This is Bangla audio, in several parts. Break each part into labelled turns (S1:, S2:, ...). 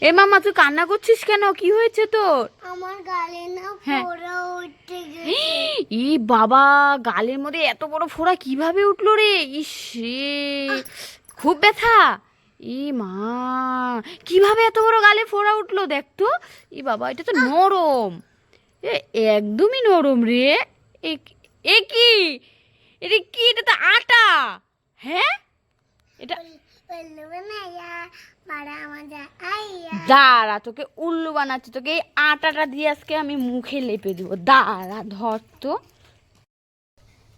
S1: এ মামা তুই কান্না করছিস কেন? কি হয়েছে তোর?
S2: আমার গালে না
S1: হ্যাঁ।
S2: ফোড়া উঠে গেছে।
S1: ই বাবা গালের মধ্যে এত বড় ফোড়া কীভাবে উঠল রে? ইস রে। খুব ব্যথা? ই মা কীভাবে এত বড় গালে ফোড়া উঠল দেখ তো? ই বাবা এটা তো নরম। এ একদমই নরম রে। এ কি- এ কি? এটা কি? এটা তো আটা। হ্যাঁ? এটা দাঁড়া তোকে উল্লু বানাচ্ছি তোকে এই আটাটা দিয়ে আজকে আমি মুখে লেপে দিব। দাঁড়া ধর তো।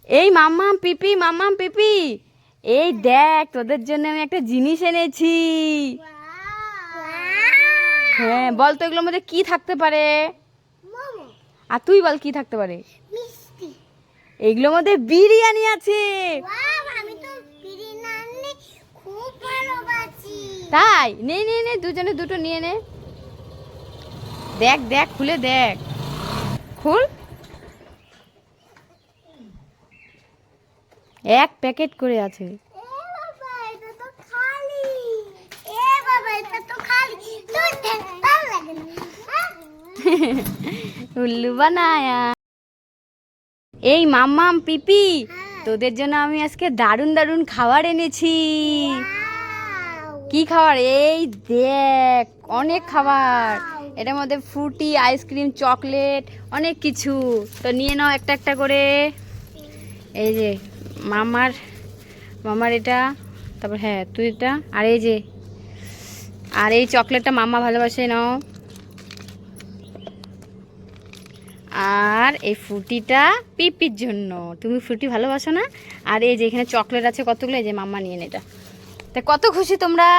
S1: এই মাম্মাম পিপি মাম্মাম পিপি। এই দেখ তোদের জন্য আমি একটা জিনিস এনেছি। হ্যাঁ বল তো এগুলোর মধ্যে কি থাকতে পারে? আর তুই বল কি থাকতে পারে? এগুলোর মধ্যে বিরিয়ানি আছে। তাই? নে নে নে দুজনে দুটো নিয়ে নে। দেখ দেখ খুলে দেখ। খুল। এক প্যাকেট করে আছে? উল্লু বানায়া। এই মাম্মাম পিপি
S2: হ্যাঁ।
S1: তোদের জন্য আমি আজকে দারুণ দারুণ খাবার এনেছি! কি খাবার? এই দেখ অনেক খাবার। এটার মধ্যে ফ্রুটি আইসক্রিম চকলেট অনেক কিছু। তো নিয়ে নাও একটা একটা করে। এই যে মামার মামার এটা তারপর হ্যাঁ তুই এটা আর এই যে আর এই চকলেটটা মামা ভালোবাসে নাও। আর এই ফ্রুটিটা পিপির জন্য। তুমি ফ্রুটি ভালোবাসো না? আর এই যে এখানে চকলেট আছে কতগুলো? এই যে মাম্মা নিয়ে নে এটা। তা কত খুশি তোমরা?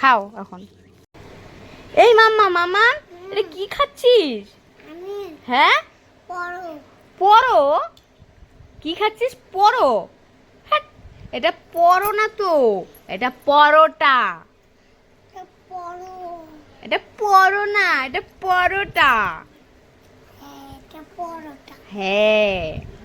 S1: খাও এখন। এই মাম্মা মামা এটা কি খাচ্ছিস? হ্যাঁ? পরো। কি খাচ্ছিস? পরো। হ্যাট, এটা পরো না তো এটা পরোটা। এটা পরো। না এটা পরোটা।
S2: হ্যাঁ,
S1: হ্যাঁ।